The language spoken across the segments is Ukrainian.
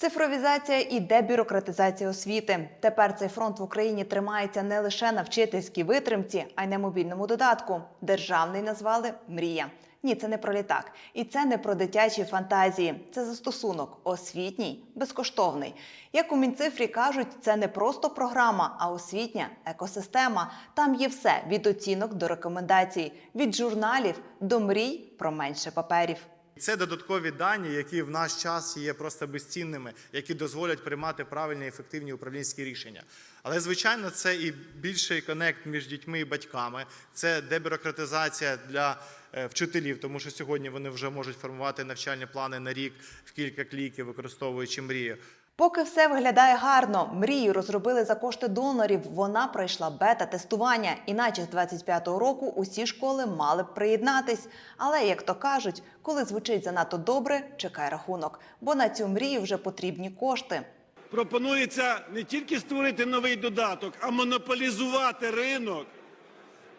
Цифровізація і дебюрократизація освіти. Тепер цей фронт в Україні тримається не лише на вчительській витримці, а й на мобільному додатку. Державний назвали Мрія. Ні, це не про літак, і це не про дитячі фантазії. Це застосунок освітній, безкоштовний. Як у Мінцифрі кажуть, це не просто програма, а освітня екосистема. Там є все від оцінок до рекомендацій, від журналів до мрій про менше паперів. Це додаткові дані, які в наш час є просто безцінними, які дозволять приймати правильні ефективні управлінські рішення. Але звичайно, це і більший конект між дітьми і батьками, це дебюрократизація для е, вчителів, тому що сьогодні вони вже можуть формувати навчальні плани на рік в кілька кліків, використовуючи мрію. Поки все виглядає гарно, мрію розробили за кошти донорів. Вона пройшла бета-тестування, іначе з 25-го року усі школи мали б приєднатись. Але як то кажуть, коли звучить занадто добре, чекай рахунок, бо на цю мрію вже потрібні кошти. Пропонується не тільки створити новий додаток, а монополізувати ринок,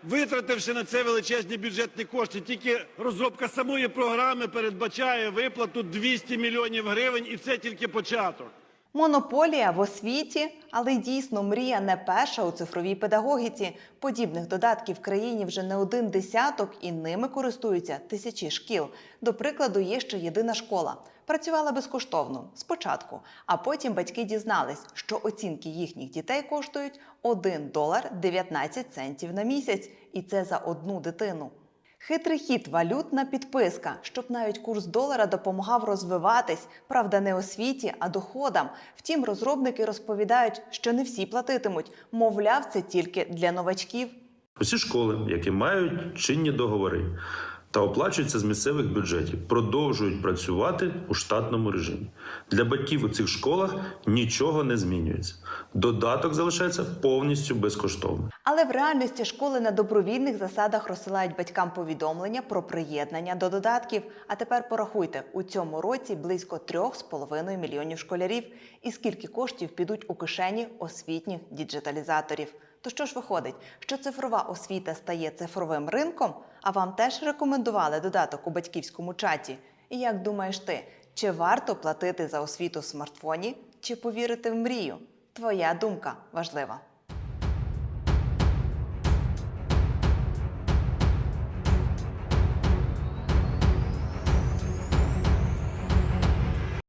витративши на це величезні бюджетні кошти. Тільки розробка самої програми передбачає виплату 200 мільйонів гривень, і це тільки початок. Монополія в освіті, але дійсно мрія не перша у цифровій педагогіці. Подібних додатків в країні вже не один десяток, і ними користуються тисячі шкіл. До прикладу, є ще єдина школа. Працювала безкоштовно спочатку, а потім батьки дізнались, що оцінки їхніх дітей коштують 1 долар 19 центів на місяць, і це за одну дитину. Хитрий хід валютна підписка, щоб навіть курс долара допомагав розвиватись, правда, не освіті, а доходам. Втім, розробники розповідають, що не всі платитимуть. Мовляв, це тільки для новачків. Усі школи, які мають чинні договори та оплачуються з місцевих бюджетів, продовжують працювати у штатному режимі. Для батьків у цих школах нічого не змінюється. Додаток залишається повністю безкоштовним. Але в реальності школи на добровільних засадах розсилають батькам повідомлення про приєднання до додатків. А тепер порахуйте, у цьому році близько 3,5 мільйонів школярів. І скільки коштів підуть у кишені освітніх діджиталізаторів. То що ж виходить, що цифрова освіта стає цифровим ринком? А вам теж рекомендували додаток у батьківському чаті? І як думаєш ти, чи варто платити за освіту в смартфоні, чи повірити в мрію? Твоя думка важлива.